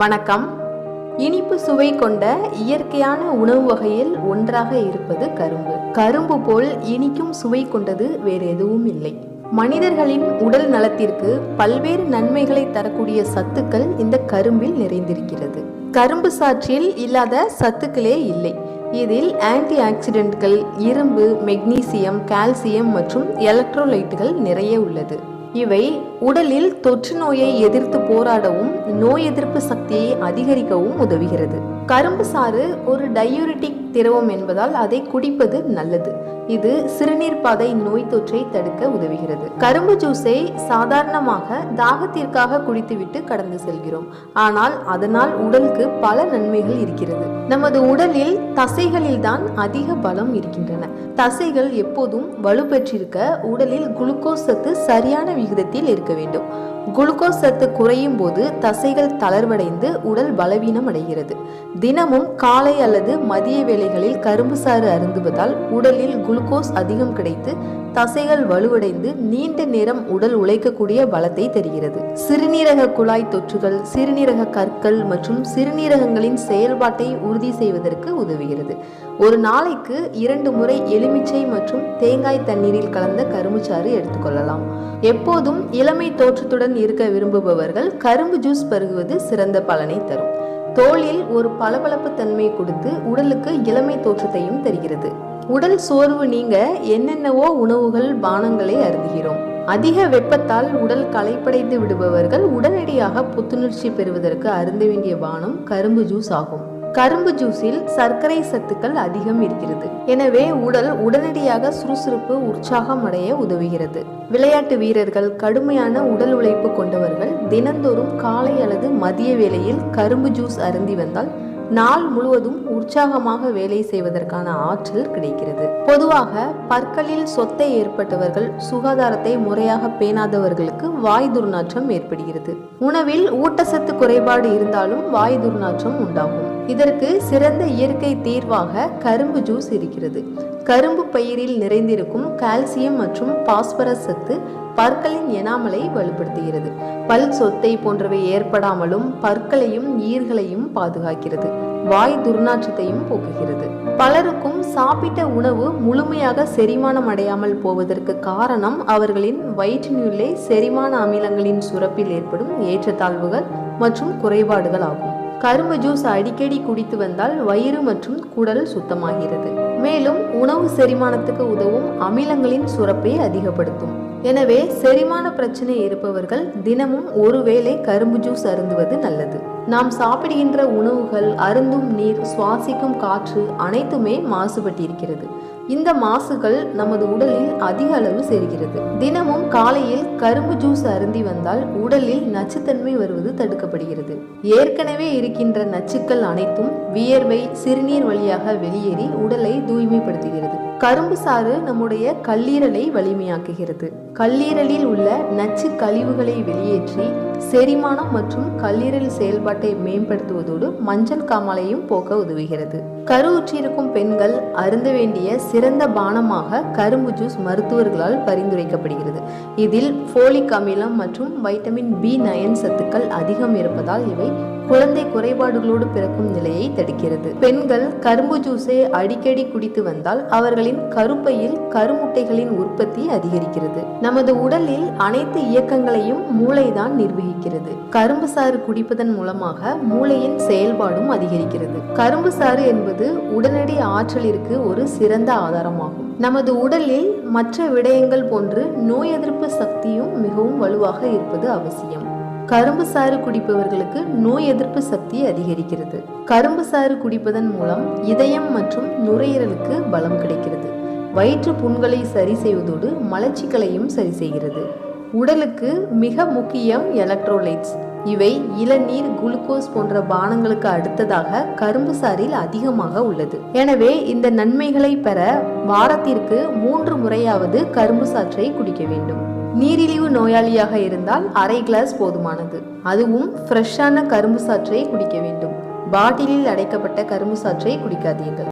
வணக்கம். இனிப்பு சுவை கொண்ட இயற்கையான உணவு வகையில் ஒன்றாக இருப்பது கரும்பு. கரும்பு போல் இனிக்கும் சுவை கொண்டது வேறு எதுவும் இல்லை. மனிதர்களின் உடல் நலத்திற்கு பல்வேறு நன்மைகளை தரக்கூடிய சத்துக்கள் இந்த கரும்பில் நிறைந்திருக்கிறது. கரும்பு சாற்றில் இல்லாத சத்துக்களே இல்லை. இதில் ஆன்டி ஆக்சிடென்ட்கள் இரும்பு மெக்னீசியம் கால்சியம் மற்றும் எலக்ட்ரோலைட்டுகள் நிறைய உள்ளது. இவை உடலில் தொற்று நோயை எதிர்த்து போராடவும் நோய் எதிர்ப்பு சக்தியை அதிகரிக்கவும் உதவுகிறது. கரும்பு சாறு ஒரு டயூரிட்டிக் திரவம் என்பதால் அதை குடிப்பது நல்லது. இது சிறுநீர் பாதை நோய் தொற்றை தடுக்க உதவுகிறது. கரும்பு ஜூஸை சாதாரணமாக தாகத்திற்காக குடித்துவிட்டு கடந்து செல்கிறோம். ஆனால் அதனால் உடலுக்கு பல நன்மைகள் இருக்கிறது. நமது உடலில் தசைகளில் தான் அதிக பலம் இருக்கின்றன. தசைகள் எப்போதும் வலுப்பெற்றிருக்க உடலில் குளுக்கோஸ் சத்து சரியான விகிதத்தில் இருக்க வேண்டும். குளுக்கோஸ் சத்து குறையும் போது தசைகள் தளர்வடைந்து உடல் பலவீனம் அடைகிறது. தினமும் காலை அல்லது மதிய வேளைகளில் கரும்பு சாறு அருந்துவதால் உடலில் குளுக்கோஸ் அதிகம் கிடைத்து தசைகள் வலுவடைந்து நீண்ட நேரம் உடல் உழைக்கக்கூடிய பலத்தை தருகிறது. சிறுநீரக குழாய் தொற்றுகள் சிறுநீரக கற்கள் மற்றும் சிறுநீரகங்களின் செயல்பாட்டை உறுதி செய்வதற்கு உதவுகிறது. ஒரு நாளைக்கு இரண்டு முறை எலுமிச்சை மற்றும் தேங்காய் தண்ணீரில் கலந்த கரும்புச்சாறு எடுத்துக்கொள்ளலாம் எப்போதும் இளமை தோற்றத்துடன் இருக்க விரும்புபவர்கள் கரும்பு ஜூஸ் பருகுவது சிறந்த பலனை தரும். தோலில் ஒரு பளபளப்பு தன்மை கொடுத்து உடலுக்கு இளமை தோற்றத்தையும் தருகிறது. உடல் சோர்வு நீங்க என்னென்னவோ உணவுகள் பானங்களை அருந்துகிறோம். அதிக வெப்பத்தால் உடல் களைப்படைந்து விடுபவர்கள் உடனடியாக புத்துணர்ச்சி பெறுவதற்கு அருந்த வேண்டிய பானம் கரும்பு ஜூஸ் ஆகும். கரும்பு ஜூஸில் சர்க்கரை சத்துக்கள் அதிகம் இருக்கிறது. எனவே உடல் உடனடியாக சுறுசுறுப்பு உற்சாகம் அடைய உதவுகிறது. விளையாட்டு வீரர்கள் கடுமையான உடல் உழைப்பு கொண்டவர்கள் தினந்தோறும் காலை அல்லது மதிய வேளையில் கரும்பு ஜூஸ் அருந்தி வந்தால் நாள் முழுவதும் உற்சாகமாக வேலை செய்வதற்கான ஆற்றல் கிடைக்கிறது. பொதுவாக பற்களில் சொத்தை ஏற்பட்டவர்கள் சுகாதாரத்தை முறையாக பேணாதவர்களுக்கு வாய் துர்நாற்றம் ஏற்படுகிறது. உணவில் ஊட்டச்சத்து குறைபாடு இருந்தாலும் வாய் துர்நாற்றம் உண்டாகும். இதற்கு சிறந்த இயற்கை தீர்வாக கரும்பு ஜூஸ் இருக்கிறது. கரும்பு பயிரில் நிறைந்திருக்கும் கால்சியம் மற்றும் பாஸ்பரஸ் சத்து பற்களின் எனாமலை வலுப்படுத்துகிறது. பல் சொத்தை போன்றவை ஏற்படாமலும் பற்களையும் ஈர்களையும் பாதுகாக்கிறது. வாய் துர்நாற்றத்தையும் போக்குகிறது. பலருக்கும் சாப்பிட்ட உணவு முழுமையாக செரிமானம் அடையாமல் போவதற்கு காரணம் அவர்களின் வயிற்றினுள்ளே செரிமான அமிலங்களின் சுரப்பில் ஏற்படும் ஏற்றத்தாழ்வுகள் மற்றும் குறைபாடுகள் ஆகும். கரும்பு ஜூஸ் அடிக்கடி குடித்து வந்தால் வயிறு மற்றும் குடல் சுத்தமாகிறது. மேலும் உணவு செரிமானத்துக்கு உதவும் அமிலங்களின் சுரப்பை அதிகப்படுத்தும். எனவே செரிமான பிரச்சனை இருப்பவர்கள் தினமும் ஒருவேளை கரும்பு ஜூஸ் அருந்துவது நல்லது. நாம் சாப்பிடுகின்ற உணவுகள் அருந்தும் நீர் சுவாசிக்கும் காற்று அனைத்துமே மாசுபட்டிருக்கிறது. இந்த மாசுகள் நமது உடலில் அதிக அளவு சேர்கிறது. தினமும் காலையில் கரும்பு ஜூஸ் அருந்தி வந்தால் உடலில் நச்சுத்தன்மை வருவது தடுக்கப்படுகிறது. ஏற்கனவே இருக்கின்ற நச்சுக்கள் அனைத்தும் வியர்வை சிறுநீர் வழியாக வெளியேறி உடலை தூய்மைப்படுத்துகிறது. கரும்பு சாறு நம்முடைய கல்லீரலை வலிமையாக்குகிறது. கல்லீரலில் உள்ள நச்சு கழிவுகளை வெளியேற்றி செரிமானம் மற்றும் கல்லீரல் செயல்பாட்டை மேம்படுத்துவதோடு மஞ்சள் காமாலையும் போக்க உதவுகிறது. கருவுற்றிருக்கும் பெண்கள் அருந்த வேண்டிய சிறந்த பானமாக கரும்பு ஜூஸ் மருத்துவர்களால் பரிந்துரைக்கப்படுகிறது. இதில் ஃபோலிக் அமிலம் மற்றும் வைட்டமின் பி நயன் சத்துக்கள் அதிகம் இருப்பதால் இவை குழந்தை குறைபாடுகளோடு பிறக்கும் நிலையை தடுக்கிறது. பெண்கள் கரும்பு ஜூஸை அடிக்கடி குடித்து வந்தால் அவர்களின் கருப்பையில் கருமுட்டைகளின் உற்பத்தி அதிகரிக்கிறது. நமது உடலில் அனைத்து இயக்கங்களையும் மூளைதான் நிர்வகிக்கிறது. கரும்பு சாறு குடிப்பதன் மூலமாக மூளையின் செயல்பாடும் அதிகரிக்கிறது. கரும்பு சாறு என்பது உடனடி ஆற்றலிற்கு ஒரு சிறந்த ஆதாரமாகும். நமது உடலில் மற்ற விடயங்கள் போன்று நோய் எதிர்ப்பு சக்தியும் மிகவும் வலுவாக இருப்பது அவசியம். கரும்பு சாறு குடிப்பவர்களுக்கு நோய் எதிர்ப்பு சக்தி அதிகரிக்கிறது. கரும்பு சாறு குடிப்பதன் மூலம் இதயம் மற்றும் நுரையீரலுக்கு பலம் கிடைக்கிறது. வயிற்று புண்களை சரி செய்வதோடு மலச்சிக்கலையும் சரி செய்கிறது. உடலுக்கு மிக முக்கியம் எலக்ட்ரோலைட்ஸ். இவை இளநீர் குளுக்கோஸ் போன்ற பானங்களுக்கு அடுத்ததாக கரும்பு சாறில் அதிகமாக உள்ளது. எனவே இந்த நன்மைகளை பெற வாரத்திற்கு மூன்று முறையாவது கரும்பு சாற்றை குடிக்க வேண்டும். நீரிழிவு நோயாளியாக இருந்தால் அரை கிளாஸ் போதுமானது. அதுவும் ஃப்ரெஷ்ஷான கரும்பு சாற்றை குடிக்க வேண்டும். பாட்டிலில் அடைக்கப்பட்ட கரும்பு சாற்றை குடிக்காதீர்கள்.